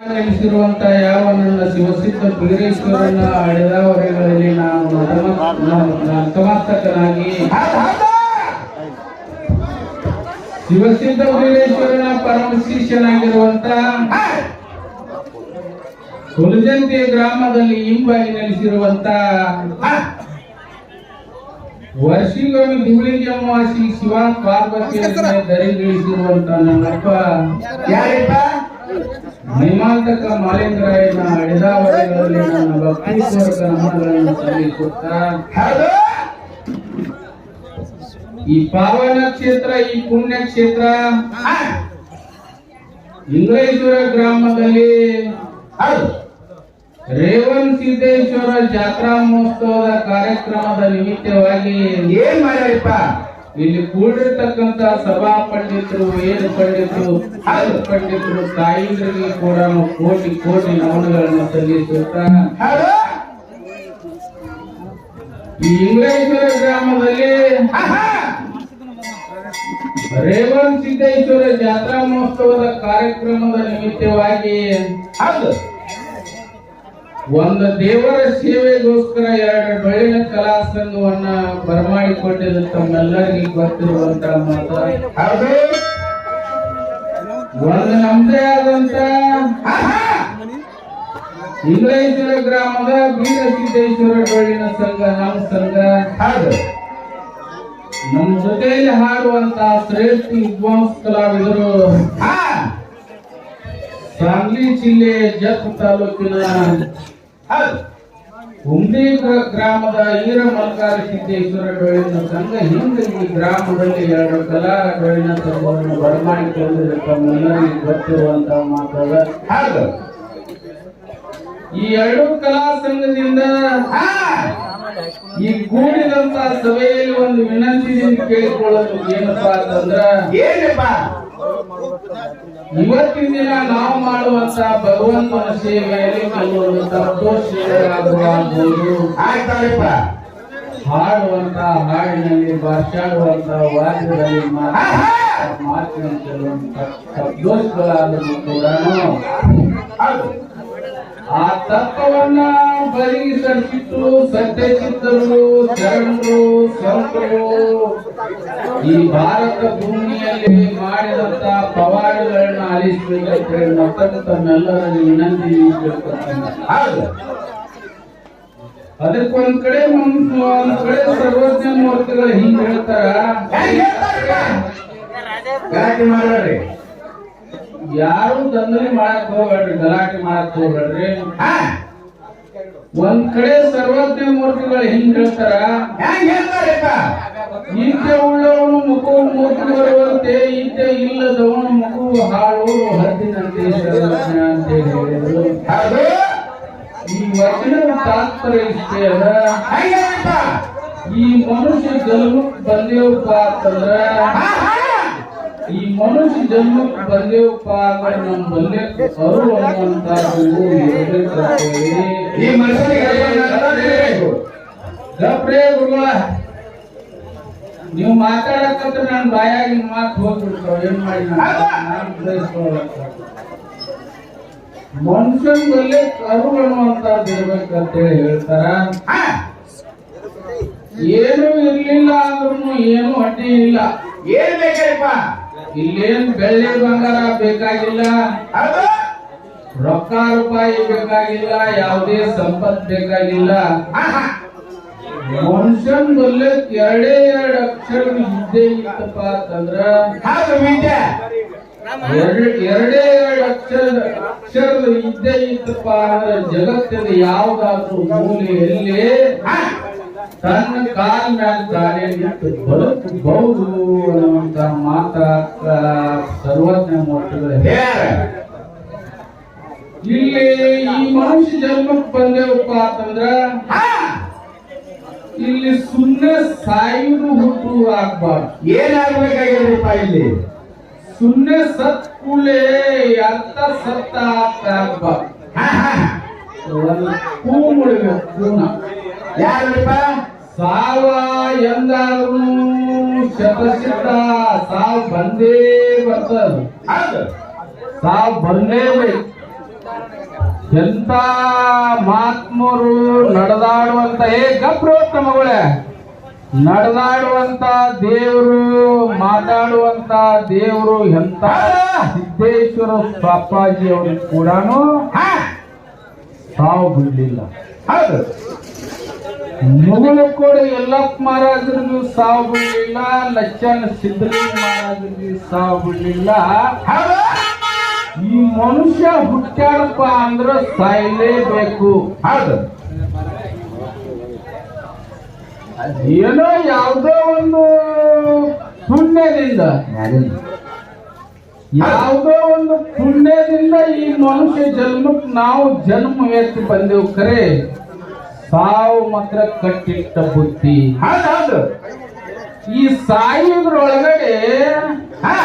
ನೆಲೆಸಿರುವಂತ ಯಾವ ನನ್ನ ಶಿವಸಿದ್ಧ ಬೀರೇಶ್ವರನ ಹೊರೆಗಳಲ್ಲಿ ನಾನು ಸಮರ್ಥಕನಾಗಿ ಶಿವಸಿದ್ಧ ಬೀರೇಶ್ವರನ ಪರಮ ಶಿಷ್ಯನಾಗಿರುವಂತ ಹುಲಜಂತಿ ಗ್ರಾಮದಲ್ಲಿ ಇಂಬಾಗಿ ನೆಲೆಸಿರುವಂತ ವರ್ಷಿಗೊಮ್ಮೆ ಧೂಳಿಂಗಮ್ಮ ಅಮಾವಾಸಿ ಶಿವ ಪಾರ್ವತಿಯನ್ನ ದರಿಗಿಳಿಸಿರುವಂತ ನನ್ನಪ್ಪ. ಯಾರಿಪ್ಪ? ಮಹಿಮಾಂತಕ ಮಾಲಿಂಗರಾಯನ ಅಡೆದಾವರೆಗಳಲ್ಲಿ ನನ್ನ ಭಕ್ತಿಪೂರ್ವಕ ನಮನಗಳನ್ನು ಸಲ್ಲಿಸುತ್ತಾ ಈ ಪಾವನ ಕ್ಷೇತ್ರ, ಈ ಪುಣ್ಯ ಕ್ಷೇತ್ರ ಇಂಗ್ಲೇಶ್ವರ ಗ್ರಾಮದಲ್ಲಿ ರೇವಣ್ ಸಿದ್ದೇಶ್ವರ ಜಾತ್ರಾ ಮಹೋತ್ಸವದ ಕಾರ್ಯಕ್ರಮದ ನಿಮಿತ್ತವಾಗಿ ಏನ್ ಮಾಡ್ಯಾರಿಪ್ಪ? ಇಲ್ಲಿ ಕೂಡಿರ್ತಕ್ಕಂತ ಸಭಾ ಪಂಡಿತರು ಏನು ಪಂಡಿತರು ಹಾಲು ಪಂಡಿತರು ತಾಯಿಂದ್ರಿಗೆ ಕೂಡ ಕೋಟಿ ಕೋಟಿ ನಮನಗಳನ್ನು ಸಲ್ಲಿಸುತ್ತಾ ಈ ಇಂಗ್ಲೇಶ್ವರ ಗ್ರಾಮದಲ್ಲಿ ರೇವಣ್ ಸಿದ್ದೇಶ್ವರ ಜಾತ್ರಾ ಮಹೋತ್ಸವದ ಕಾರ್ಯಕ್ರಮದ ನಿಮಿತ್ತವಾಗಿ ಹೌದು ಒಂದು ದೇವರ ಸೇವೆಗೋಸ್ಕರ ಎರಡು ಡೊಳ್ಳಿನ ಕಲಾ ಸಂಘವನ್ನ ಬರಮಾಡಿಕೊಂಡಿದ್ದು ತಮ್ಮೆಲ್ಲರಿಗೂ ಗೊತ್ತಿರುವಂತ ಮಾತು. ಒಂದು ನಮ್ದೇ ಆದಂತ ಇಂಗ್ಲೇಶ್ವರ ಗ್ರಾಮದ ಬೀರಸಿದ್ದೇಶ್ವರ ಡೊಳ್ಳಿನ ಸಂಘ ನಮ್ಮ ಸಂಘ. ನಮ್ಮ ಜೊತೆಯಲ್ಲಿ ಹಾಡುವಂತ ಶ್ರೇಷ್ಠ ವಿದ್ವಾಂಸ ಕಲಾವಿದರು ಹಾ, ಸಾಂಗ್ಲಿ ಜಿಲ್ಲೆ ಜಪ್ ತಾಲೂಕಿನ ಹುಂಡಿ ಗ್ರಾಮದ ಈರ ಮಲ್ಕಾರ ಸಿದ್ದೇಶ್ವರ ಡೊಳ್ಳಿನ ಸಂಘ ಹಿಂದೆ ಈ ಗ್ರಾಮದಲ್ಲಿ ಎರಡು ಕಲಾ ಬೆಳಿನ ಸಂಘವನ್ನು ಬರಮಾಡಿಕೊಂಡು ತಮ್ಮೆಲ್ಲರಿಗೆ ಗೊತ್ತಿರುವಂತ ಮಾತಾಡ ಈ ಎರಡು ಕಲಾ ಸಂಘದಿಂದ ಈ ಕೂಡಿದಂತ ಸಭೆಯಲ್ಲಿ ಒಂದು ವಿನಂತಿಯನ್ನು ಕೇಳಿಕೊಳ್ಳೋದು ಏನಪ್ಪಾ ಅಂತಂದ್ರ ಏನಪ್ಪ? ಇವತ್ತಿನ ದಿನ ನಾವು ಮಾಡುವಂತ ಭಗವಂತನ ಸೇವೆಯಲ್ಲಿ ಕೆಲವೊಂದು ತಪ್ಪೋಷಗಳಾಗಬಹುದು ಆಯ್ತಾರಪ್ಪ ಹಾಡುವಂತ ಹಾಡಿನಲ್ಲಿ ಭಾಷಾಡುವಂತ ವಾದ್ಯದಲ್ಲಿ ಮಾತಿನ ಕೆಲವೊಂದು ಕೂಡ ಆ ತತ್ವವನ್ನ ಬರಿಸರಿಸಿಟ್ಟು ಸತ್ಯಚಿತ್ತರು ಶರಣರು ಸಂತರು ಈ ಭಾರತ ಭೂಮಿಯಲ್ಲಿ ಮಾಡಿದಂತ ಪವಾಡಗಳನ್ನ ಆಲಿಸಬೇಕಂತ ಹೇಳಿ ಮತ್ತೊಂದು ತಮ್ಮೆಲ್ಲರಲ್ಲಿ ವಿನಂತಿ ಅದಕ್ಕೊಂದ್ ಕಡೆ ಒಂದ್ ಕಡೆ ಸರ್ವಜ್ಞ ಮೂರ್ತಿಗಳು ಹಿಂಗ್ ಹೇಳ್ತಾರ. ಮಾಡ್ಬೇಡ್ರಿ. ಯಾರು ದಂಧನೆ ಮಾಡಕ್ ಹೋಗ್ಬೇಡ್ರಿ ಗಲಾಟೆ ಮಾಡಕ್ ಹೋಗ್ಬೇಡ್ರಿ. ಒಂದ್ ಕಡೆ ಸರ್ವಜ್ಞ ಮೂರ್ತಿಗಳು ಹಿಂಗ್ ಹೇಳ್ತಾರ? ಹೆಂಗ್ ಹೇಳ್ತಾರಪ್ಪ ಈಕೆ ಉಳ್ಳವನು ಮುಖವು ಮೂರ್ತಿ ಬರುವಂತೆ ಈಕೆ ಇಲ್ಲದವನು ಮುಖವು ಹಾಳು ಹದ್ದಿನಂತೆ ಸರ್ವಜ್ಞ ಅಂತ ಹೇಳಿದ್ರು. ಈ ವಚನ ತಾತ್ಪರ್ಯ ಇಷ್ಟೇ ಅದ ಈ ಮನುಷ್ಯ ಜನ್ಮಕ್ಕೆ ಬಂದೇವಪ್ಪ ಅಂತಂದ್ರ ಮನುಷ್ಯ ಜನ್ಮ ಬಂದೇವಪ್ಪ ನಮ್ಮ ನಮ್ ಬಲ್ಲೆ ಅರು ಅನ್ನುವಂತದ್ದು ಇರ್ಬೇಕಂತೇಳಿ ಈ ಮನುಷ್ಯನಿಗೆ ನೀವು ಮಾತಾಡಕಂತ ನನ್ ಬಾಯಾಗಿ ಮಾತು ಹೋಗ್ಬಿಡ್ತಾವ. ಏನ್ ಮಾಡಿ ಮನುಷ್ಯನ್ ಬಲ್ಲೆ ಕರು ಅನ್ನುವಂತದ್ದು ಇರ್ಬೇಕಂತ ಹೇಳಿ ಹೇಳ್ತಾರ ಏನು ಇರ್ಲಿಲ್ಲ ಅಂದ್ರೂ ಏನು ಅಡ್ಡಿ ಇಲ್ಲ. ಏನ್ ಬೇಕಪ್ಪ ಇಲ್ಲೇನ್ ಬೆಳ್ಳಿ ಬಂಗಾರ ಬೇಕಾಗಿಲ್ಲ? ರೊಕ್ಕ ರೂಪಾಯಿ ಬೇಕಾಗಿಲ್ಲ, ಯಾವುದೇ ಸಂಪತ್ ಬೇಕಾಗಿಲ್ಲ. ಮನುಷ್ಯನ್ ಬಲ್ಲಕ್ ಎರಡೇ ಎರಡು ಅಕ್ಷರ ಇದ್ದೇ ಇತ್ತಪ್ಪ ಅಂತಂದ್ರ ವಿದ್ಯೆ ಎರಡು ಎರಡೇ ಅಕ್ಷರ ಅಕ್ಷರದ ಇದ್ದೇ ಇತ್ತಪ್ಪ ಅಂದ್ರೆ ಜಗತ್ತಿನ ಯಾವ್ದಾದ್ರು ಮೂಲೆಯಲ್ಲಿ ತನ್ನ ಕಾಲ್ ಮ್ಯಾಲ ನಿಂತು ಬದುಕಬಹುದು ಅನ್ನುವಂತ ಮಾತ ಸರ್ವಜ್ಞ ಮೂರ್ತಿಗಳು ಇಲ್ಲಿ ಈ ಮನುಷ್ಯ ಜನ್ಮಕ್ಕೆ ಬಂದೇವಪ್ಪ ಅಂತಂದ್ರ ಇಲ್ಲಿ ಸುಮ್ಮನೆ ಸಾಯುವುದು ಹುಟ್ಟು ಆಗ್ಬಾರ್ದು. ಏನಾಗ್ಬೇಕಾಗಿರಪ್ಪ ಇಲ್ಲಿ? ಸುಮ್ಮನೆ ಸತ್ ಕೂಡಲೇ ಅರ್ಥ ಸತ್ತ ಆಗ್ಬಾರ್ದು. ಹಾ, ಮುಡಿಬೇಕು ಹೂನ. ಯಾರಪ್ಪ? ಸಾವ ಎಂದಾದ್ರೂ ಶತಶತ ಸಾವು ಬಂದೇ ಬರ್ತದ. ಸಾವು ಬಂದೇ ಬೈ. ಎಂತ ಮಹಾತ್ಮರು ನಡೆದಾಡುವಂತ ಏ ಗಪ್ರೋತ್ತಮಗಳೇ ನಡೆದಾಡುವಂತ ದೇವರು ಮಾತಾಡುವಂತ ದೇವರು ಎಂತ ಸಿದ್ದೇಶ್ವರ ಸ್ವಾಪಾಜಿ ಅವರು ಕೂಡ ಸಾವು ಬಿಡಲಿಲ್ಲ ಹೌದು. ಮುಗಳು ಕೂಡ ಎಲ್ಲಪ್ಪ ಮಹಾರಾಜರಿಗೂ ಸಾವು ಬಿಡಲಿಲ್ಲ ಲಕ್ಷ್ಮಣ ಸಿದ್ದಲಿಂಗ ಮಹಾರಾಜರಿಗೂ ಸಾವು ಬಿಡಲಿಲ್ಲ ಈ ಮನುಷ್ಯ ಹುಟ್ಟಾಡಪ್ಪ ಅಂದ್ರ ಸಾಯ್ಲೇಬೇಕು. ಹೌದು. ಏನೋ ಯಾವುದೋ ಒಂದು ಪುಣ್ಯದಿಂದ. ಯಾವುದೋ ಒಂದು ಪುಣ್ಯದಿಂದ ಈ ಮನುಷ್ಯ ಜನ್ಮಕ್ಕೆ ನಾವು ಜನ್ಮ ಎತ್ತಿ ಬಂದೆವು ಖರೆ ಸಾವು ಮಾತ್ರ ಕಟ್ಟಿಟ್ಟ ಬುದ್ಧಿ. ಹೌದು ಹೌದು. ಈ ಸಾಯುದ್ರೊಳಗಡೆ ಹಾ.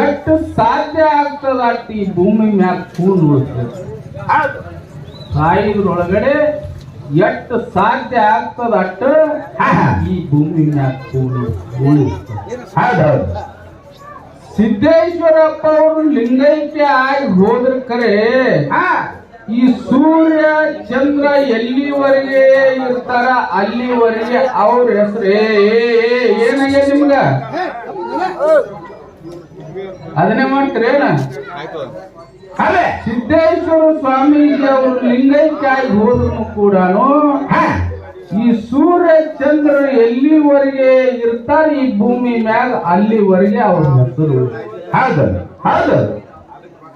ಎಷ್ಟು ಸಾಧ್ಯ ಆಗ್ತದ ಅಟ್ಟಿ ಈ ಭೂಮಿ ಮ್ಯಾಲ ಕೂನ್ ಉಳಿಸ್ತದೆ ಎಷ್ಟು ಸಾಧ್ಯ ಆಗ್ತದ ಅಟ್ಟು ಈ ಭೂಮಿ ಮ್ಯಾಲ ಕೂನ್ ಉಳಿಸ್ತದೆ ಸಿದ್ದೇಶ್ವರಪ್ಪ ಅವರು ಲಿಂಗೈಕ್ಯ ಆಗಿ ಹೋದ್ರ ಕರೆ ಹಾ. ಈ ಸೂರ್ಯ ಚಂದ್ರ ಎಲ್ಲಿವರೆಗೆ ಇರ್ತಾರ? ಅಲ್ಲಿವರೆಗೆ ಅವ್ರ ಹೆಸರೇ. ಏನಾಗ ನಿಮ್ಗ? ಅದನ್ನೇ ಮಾಡ್ತೀರೇನ ಅದೇ ಸಿದ್ದೇಶ್ವರ ಸ್ವಾಮೀಜಿ ಅವರು ಲಿಂಗೈಕ್ಯಾಗಿ ಹೋದ್ರು ಕೂಡ ಈ ಸೂರ್ಯ ಚಂದ್ರ ಎಲ್ಲಿವರೆಗೆ ಇರ್ತಾರೆ? ಈ ಭೂಮಿ ಮ್ಯಾಗ ಅಲ್ಲಿವರೆಗೆ ಅವ್ರ ಹೆಸರು. ಹೌದು ಹೌದು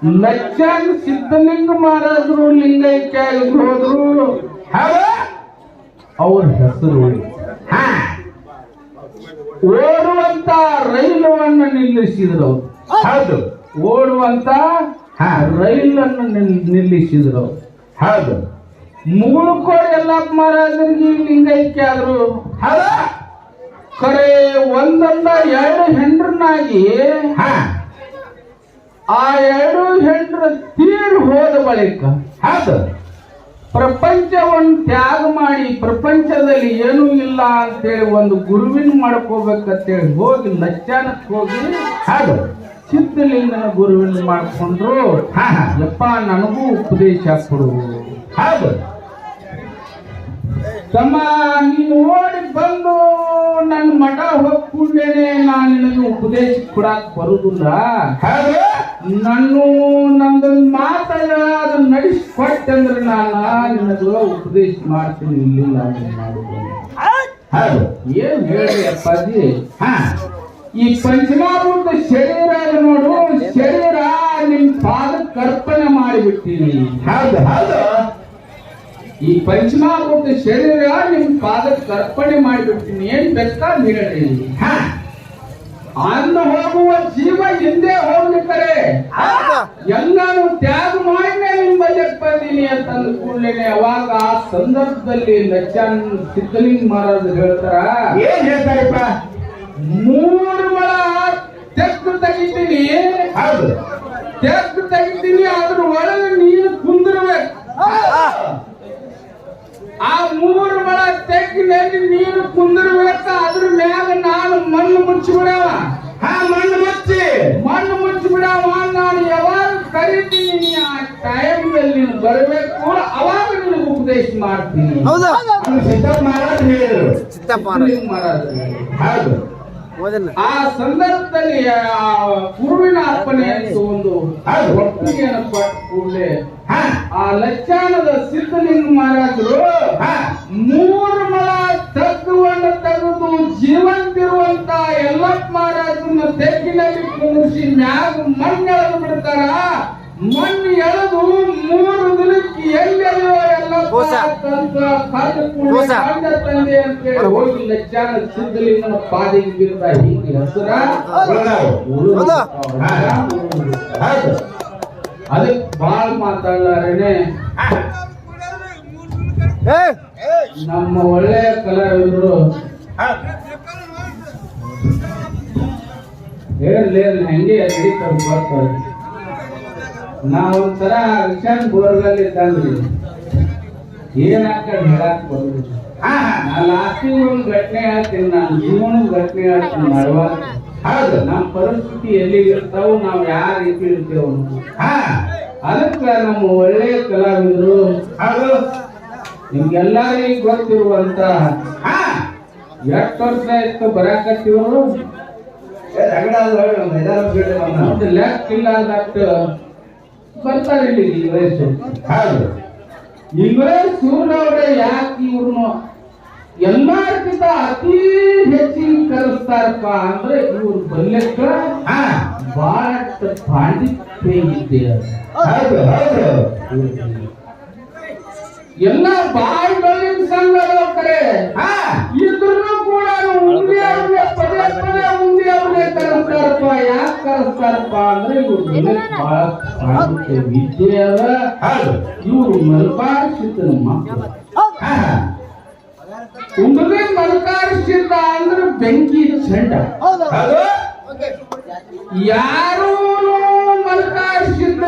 ಲಕ್ಷಾನ್ ಸಿದ್ಧಲಿಂಗ ಮಹಾರಾಜರು ಲಿಂಗೈಕ್ಯ ಆಗಿ ಹೋದ್ರು. ಹೌದು? ಅವ್ರ ಹೆಸರು ಹಾ. ಓಡುವಂತ ರೈಲವನ್ನು ನಿಲ್ಲಿಸಿದ್ರು. ಹೌದು. ಓಡುವಂತ ಹಾ. ರೈಲನ್ನು ನಿಲ್- ನಿಲ್ಲಿಸಿದ್ರು. ಹೌದು. ಮುಗುಳ್ಕೋಡ್ ಎಲ್ಲ ಮಹಾರಾಜರಿಗೆ ಲಿಂಗೈಕ್ಯ ಆದ್ರು. ಹೌದು? ಕರೆ ಒಂದಲ್ಲ ಎರಡು ಹೆಂಡ್ರನಾಗಿ ಹಾ. ಆ ಎರಡು ಹೆಂಡ್ರ ತೀರ್ ಹೋದ ಬಳಿಕ ಹೌದು ಪ್ರಪಂಚವನ್ನು ತ್ಯಾಗ ಮಾಡಿ ಪ್ರಪಂಚದಲ್ಲಿ ಏನೂ ಇಲ್ಲ ಅಂತೇಳಿ ಒಂದು ಗುರುವಿನ ಮಾಡ್ಕೋಬೇಕಂತೇಳಿ ಹೋಗಿ ಲಚ್ಚಾನಕ್ಕೆ ಹೋಗಿ ಹೌದು ಚಿತ್ತಲಿಂಗನ ಗುರುವಿನ ಮಾಡ್ಕೊಂಡ್ರು. ಹಾ ಯಪ್ಪ ನನಗೂ ಉಪದೇಶ ಕೊಡು. ಹೌದು ತಮ್ಮ ನೀನು ಓಡಿ ಬಂದು ನನ್ನ ಮಠ ಹೋಗ್ಕೊಂಡೇನೆ ನಾನು ನಿನಗೆ ಉಪದೇಶ ಕೊಡಕ್ ಬರುದಿಲ್ಲ. ಹೌದು. ನಾನು ನಂದೊಂದು ಮಾತಾಡ ಅದನ್ನ ನಡೆಸ್ಕೊಟ್ಟೆ ಅಂದ್ರೆ ನಾನು ನಿನಗೆ ಉಪದೇಶ ಮಾಡ್ತೀನಿ ಇಲ್ಲಿಲ್ಲ ಏನ್ ಹೇಳಿ ಅಪ್ಪಾಜಿ? ಹಾ. ಈ ಪಂಚಮಾಭೂತ ಶರೀರ ನೋಡು ಶರೀರ ನಿಮ್ ಪಾದ ಕರ್ಪಣೆ ಮಾಡಿಬಿಟ್ಟಿನಿ ಹೌದು ಹೌದು. ಈ ಪಂಚಮಾಭೂತ ಶರೀರ ನಿಮ್ ಪಾದಕ್ಕೆ ಕರ್ಪಣೆ ಮಾಡಿಬಿಡ್ತೀನಿ. ಏನ್ ಬೇಕಾದ್ ನೀಡಲಿ ಅನ್ನ ಹೋಗುವ ಜೀವ ಹಿಂದೆ ಹೋಗ್ಲಿಕ್ಕರೆ. ಎಲ್ಲಾನು ತ್ಯಾಗ ಮಾಡಿ ನಿಮ್ ಬಜೆಟ್ ಬಂದೀನಿ ಅಂತ ಅಂದ್ಕೊಂಡೇನೆ ಅವಾಗ ಆ ಸಂದರ್ಭದಲ್ಲಿ ಲಚ್ಚಾನ್ ಸಿದ್ದಲಿಂಗ ಮಹಾರಾಜ್ ಹೇಳ್ತಾರ ಏನ್ ಹೇಳ್ತಾರಪ್ಪ? ಮೂರು ಮಳ ತೆಗ್ದು ತೆಗಿತೀನಿ. ತೆಗ್ದು ತೆಗಿತೀನಿ ಅದ್ರ ಒಳಗೆ ನೀನು ಕುಂದಿರ್ಬೇಕು. ಆ ಮೂರು ಮಳ ತೆಗ್ಗಿನಲ್ಲಿ ನೀನು ಕುಂದಿರ್ಬೇಕು ಅದ್ರ ಮ್ಯಾಗ ನಾನು ಮಣ್ಣು ಮುಚ್ಚಿಬಿಡವ ಹಾ ಮಣ್ಣು ಮುಚ್ಚಿ. ಮಣ್ಣು ಮುಚ್ಚಿಬಿಡವ ನಾನು. ಯಾವಾಗ ಕರಿತೀನಿ ನೀ ಆ ಟೈಮ್ನಲ್ಲಿ ನೀನು ಬರಬೇಕು ಅವಾಗ ನಿನಗೆ ಉಪದೇಶ ಮಾಡ್ತೀನಿ. ಹೌದಾ. ಅವ್ನು ಸಿದ್ದಪ್ಪ ಮಹಾರಾಜ್ ಹೇಳಿದ್ರು. ಸಿದ್ದಪ್ಪ ಸಿದ್ದಲಿಂಗ ಹೌದು. ಓದಿಲ್ಲ. ಆ ಸಂದರ್ಭದಲ್ಲಿ ಆ ಗುರುವಿನ ಅರ್ಪಣೆ ಅಂತ ಒಂದು ಹೌದು. ಏನಪ್ಪ ಕೂಡಲೇ ಆ ಲಚ್ಚಾನದ ಸಿದ್ಧಲಿಂಗ ಮಹಾರಾಜರು ಮೂರು ಮಲ ತಗ್ಗುವನ್ನು ತೆಗೆದು ಜೀವಂತಿರುವಂತ ಎಲ್ಲಪ್ಪ ಮಹಾರಾಜನ ತೆಗ್ಗಿನಲ್ಲಿ ಕುಂದಿಸಿ ಮ್ಯಾಗ ಮಣ್ಣು ಎಳೆದು ಬಿಡ್ತಾರ. ಮಣ್ಣು ಎಳೆದು ಮೂರು ದಿನಕ್ಕೆ ಎಲ್ಲೆಲ್ಲೋ ಕೂಡಲೇ ತಂದೆ ಅಂತ ಹೇಳಿ ಹೋಗಿ ಲಚ್ಚಾನ ಸಿದ್ಧಲಿಂಗನ ಪಾದಿಗೆ ಬಿರುತ್ತ ಹೀಗೆ ಹೆಸರ. ಅದಕ್ಕೆ ಬಾಳ್ ಮಾತಾಡ್ಲಾರೇನೆ. ನಮ್ಮ ಒಳ್ಳೆಯ ಕಲಾವಿದರು ಹೇಳಿ ಹೆಂಗೆ ನಡೀತಾರೆ ಬರ್ತಾರೆ ನಾವೊಂಥರ ರಿಕ್ಷನ್ ಬೋರ್ಗಲ್ಲಿ ಇದ್ದಂಗ್ರಿ. ಏನಾಗ್ತದೆ ಹೇಳಕ್ ಹಾ ನಾ ಲಾಸ್ಟಿಗೆ ಒಂದು ಘಟನೆ ಹೇಳ್ತೀನಿ ನಾನು ಜೀವನ ಘಟನೆ ಹೇಳ್ತೀನಿ ಮಾಡುವಾಗ ಹೌದು. ನಮ್ಮ ಪರಿಸ್ಥಿತಿ ಎಲ್ಲಿ ಇರ್ತಾವ ನಾವು ಯಾವ ರೀತಿ ಇರ್ತೇವೆ. ಹಾ. ಅದಕ್ಕ ನಮ್ಮ ಒಳ್ಳೆಯ ಕಲಾವಿದರು ಹೌದು. ನಿಮ್ಗೆಲ್ಲರಿಗೂ ಗೊತ್ತಿರುವಂತ ಹಾ. ಎಷ್ಟು ವರ್ಷ ಆಯ್ತು ಬರಾಕತ್ತಿವರು ಒಂದು ಲೆಕ್ಕ ಇಲ್ಲ ದಟ್ ಬರ್ತಾರೆ ಇಲ್ಲಿ ಇಂಗ್ಲೇಷ್. ಹೌದು. ಇಂಗ್ಲೇಷ್ ಸೂರ್ಯವ್ರೆ ಯಾಕೆ ಇವ್ರನ್ನು ಎಲ್ಲಾರ್ಕಿಂತ ಅತಿ ಹೆಚ್ಚಿಗೆ ಕಲಿಸ್ತಾರಪ್ಪ ಅಂದ್ರೆ ಇವ್ರ ಬಲ್ಯಕ್ಕ ಹಾ. ಬಹಳಷ್ಟು ಪಾಂಡಿತ್ಯ ಹೌದು ಹೌದು. ಎಲ್ಲ ಬಾಯಿ ಬಲಿನ ಸಂಘದ ಕರೆ. ಇದ್ರೂ ಕೂಡ ಉಂಡಿ ಅವ್ರನ್ನೇ ಪದೇ ಪದೇ ಉಂಡಿ ಅವ್ರನ್ನೇ ಕರೆಸ್ತಾರಪ್ಪ ಯಾಕೆ ಕರೆಸ್ತಾರಪ್ಪ ಅಂದ್ರೆ ಇವ್ರು ಬಹಳ ಪಾಂಡಿತ್ಯ ವಿದ್ಯೆ ಅದ. ಇವ್ರು ಮಲ್ಬಾರ್ ಮಕ್ಕಳು. ಉಂಗಲಿ ಮಲ್ಬಾರ್ ಅಂದ್ರೆ ಬೆಂಕಿ ಚಂಡ ಹೌದು. ಯಾರು ಮಲ್ಬಾರ್ ಸಿದ್ಧ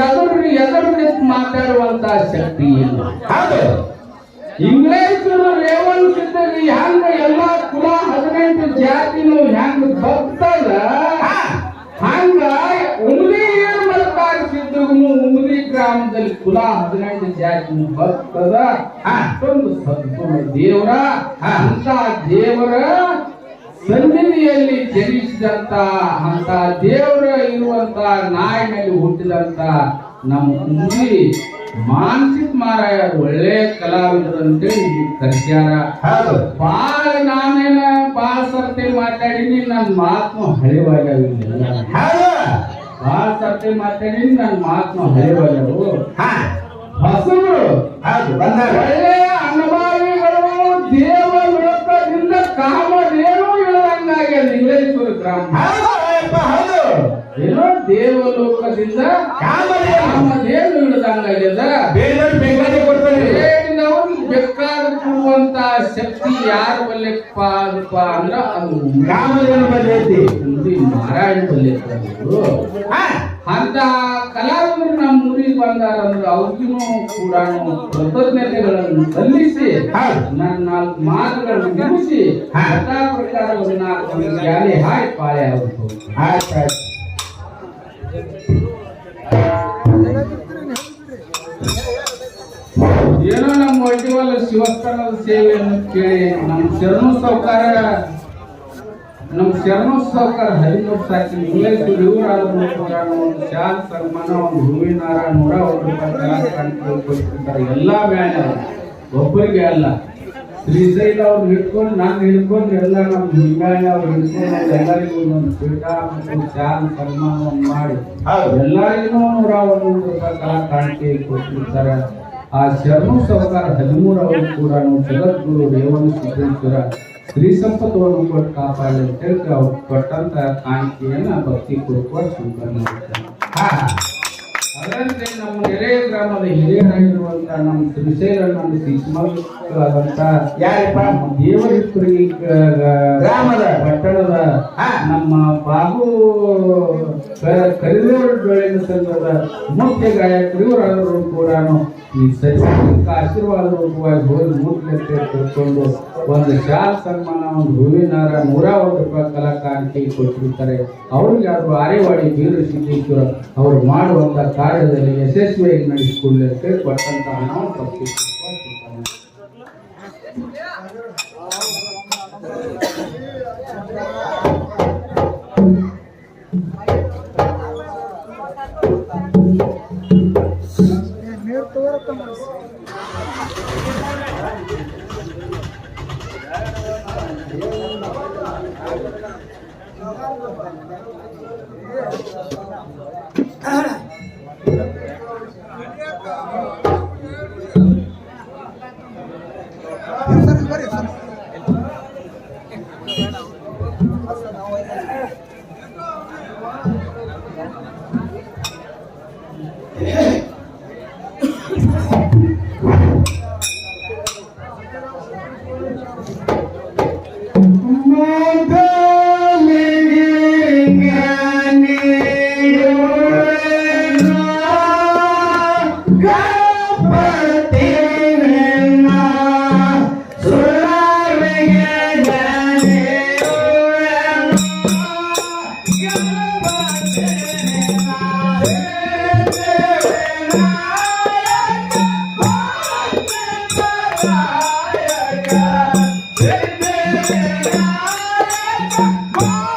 ಎದುರು ಎದುರು ನಿಂತು ಮಾತಾಡುವಂತ ಶಕ್ತಿ ಇಲ್ಲ. ಹೌದು. ಇಂಗ್ಲೇಷರು ರೇವಣ್ ಸಿದ್ಧಗೆ ಹೆಂಗ ಎಲ್ಲ ಕುಲ ಹದಿನೆಂಟು ಜಾತಿನೂ ಹ್ಯಾಂಗ ಬರ್ತದ ಹಂಗ ಉಂಗ್ಲಿ ಗ್ರಾಮದಲ್ಲಿ ಕುಲ ಹದಿನೈದು ಜಾತಿನು ಭಕ್ತದ ಹಾ. ಅಷ್ಟೊಂದು ಸದ್ಗುಣ ದೇವರ. ಅಂತ ದೇವರ ಸನ್ನಿಧಿಯಲ್ಲಿ ಜನಿಸಿದಂತ ಅಂತ ದೇವರ ಇರುವಂತ ನಾಯಿನಲ್ಲಿ ಹುಟ್ಟಿದಂತ ನಮ್ಮ ಕುಂಜಿ ಮಾನಸಿಕ ಮಾರಾಯ ಒಳ್ಳೆ ಕಲಾವಿದರು ಅಂತೇಳಿ ಇಲ್ಲಿ ಕರ್ಸ್ಯಾರ. ಬಾಳ ನಾನೇನ ಬಾಳ ಸರ್ತಿ ಮಾತಾಡಿನಿ ನನ್ನ ಮಾತು ಹಳಿವಾಗ್ಯಾವಿಲ್ಲ ಬಾಳ ಸರ್ತಿ ಮಾತಾಡಿನಿ ನನ್ನ ಮಾತು ಹಳಿವಾಗ್ಯಾವು ಹಾ. ಹಸುರು ಹೌದು ಬಂದಾಗ ಒಳ್ಳೆಯ ಅನುಭವಿಗಳು ದೇವ ಲೋಕದಿಂದ ಕಾಮಧೇನು ಇಳದಂಗಾಗ್ಯದ ಇಂಗ್ಲೇಶ್ವರ ಗ್ರಾಮ. ಹೌದು ಏನೋ ದೇವಲೋಕದಿಂದ. ಕಾಮಧೇನು. ಇಳದಂಗಾಗ್ಯದ ಬೇರೆಯವ್ರು ಬೆಂಗಳೂರು ಕೊಡುವಂತ ಶಕ್ತಿ ಯಾರ ಬಲ್ಲೆಪ್ಪ ಅದಪ್ಪ ಅಂದ್ರ ಅದು ರಾಮದೇವನ ಬಲ್ಲೆ ಐತಿ ನಾರಾಯಣ ಬಲ್ಲೆಪ್ಪ ಹಾ. ಅಂತ ಕಲಾವಿದರು ನಮ್ಮ ಊರಿಗೆ ಬಂದಾರಂದ್ರೆ. ಅವ್ರಿಗೂ ಕೂಡ ಕೃತಜ್ಞತೆಗಳನ್ನು ಸಲ್ಲಿಸಿ. ನನ್ನ ನಾಲ್ಕು ಮಾತುಗಳನ್ನು ಮುಗಿಸಿ ಕಥಾ ಪ್ರಕಾರ ಒಂದು ನಾಲ್ಕು ಗಾಲಿ ಹಾಯ್ ಪಾಳೆ ಆಗುತ್ತೆ ಆಯ್ತು ಆಯ್ತು. ಏನೋ ನಮ್ಮ ಒಡ್ಡಿವಲ್ಲ ಶಿವಸ್ಥಾನದ ಸೇವೆಯನ್ನು ಕೇಳಿ ನಮ್ಮ ಶರಣ ಸೌಕಾರ ನಮ್ಮ ಶರಣ ಸೌಕಾರ ಹದಿಮೂರು ಸಾಕಿ ಇಂಗ್ಲೇಷ್ ಇವರಾದ್ರು ಒಂದು ಶಾಲ್ ಸನ್ಮಾನ ಒಂದು ಹೂವಿನ ಹಾರ ನೂರ ಒಂದು ರೂಪಾಯಿ ಎಲ್ಲ ಬ್ಯಾನ್ ಒಬ್ಬರಿಗೆ ಅಲ್ಲ. ಶ್ರೀಶೈಲ ಅವ್ರು ಹಿಡ್ಕೊಂಡು ನಾನು ಹಿಡ್ಕೊಂಡು ಎಲ್ಲ ನಮ್ಮ ಹಿಂಗಾಗಿ ಅವ್ರು ಹಿಡ್ಕೊಂಡು ಎಲ್ಲರಿಗೂ ಒಂದೊಂದು ಪೀಠ ಮತ್ತು ಸನ್ಮಾನವನ್ನು ಸನ್ಮಾನ ಮಾಡಿ ಎಲ್ಲರಿಗೂ ನೂರ ಒಂದೊಂದು ರೂಪಾಯಿ ಕಾಣಿಕೆ ಕೊಟ್ಟಿರ್ತಾರೆ. ಆ ಶರಣು ಹದಿಮೂರವರು ಕೂಡ ಜಗದ್ಗುರು ರೇವಣ ಸಿದ್ದೇಶ್ವರ ಸ್ತ್ರೀ ಸಂಪತ್ತವನ್ನು ಕೊಟ್ಟು ಕಾಪಾಡಲಿ ಅಂತ ಹೇಳಿ ಅವ್ರು ಕೊಟ್ಟಂತ ಕಾಣಿಕೆಯನ್ನ ಭಕ್ತಿ ಕೊಡುವ ಸಂಪನ್ನ ಅದರಂತೆ ನಮ್ಮ ನೆರೆಯ ಗ್ರಾಮದ ಹಿರಿಯರಾಗಿರುವಂತಹ ನಮ್ಮ ಶ್ರೀಶೈಲ ನಮ್ಮ ಯಾರಪ್ಪ? ನಮ್ಮ ದೇವರಿಪ್ಪರಿಗೆ ಗ್ರಾಮದ? ಪಟ್ಟಣದ ನಮ್ಮ ಬಾಬು ಕರಿದೇವರ ಬೆಳೆಯ ಸಂಘದ ಮುಖ್ಯ ಗಾಯಕರಿವರಾದರೂ ಕೂಡ ಈ ಸಚಿವ ಆಶೀರ್ವಾದ ರೂಪವಾಗಿ ಹೋಗಿ ಮೂರ್ತಿ ತಿಳ್ಕೊಂಡು ಒಂದು ಶಾಲ್ ಸನ್ಮಾನ, ಒಂದು ಹೂವಿನ ಹಾರ ನೂರ ಒಂದು ರೂಪಾಯಿ ಕಲಾ ಕಾಣಿಕೆ ಕೊಟ್ಟಿರ್ತಾರೆ. ಅವ್ರಿಗೆ ಅವರು ಆರೇವಾಡಿ ಬೀರ ಸಿದ್ದೇಶ್ವರ ಅವರು ಮಾಡುವಂತ ಕಾರ್ಯದಲ್ಲಿ ಯಶಸ್ವಿಯಾಗಿ ನಡೆಸಿಕೊಳ್ಳಿ ಅಂತ ಹೇಳಿ ಕೊಟ್ಟಂತ ಹಣ ಭಕ್ತಿ あらら! ಹಾ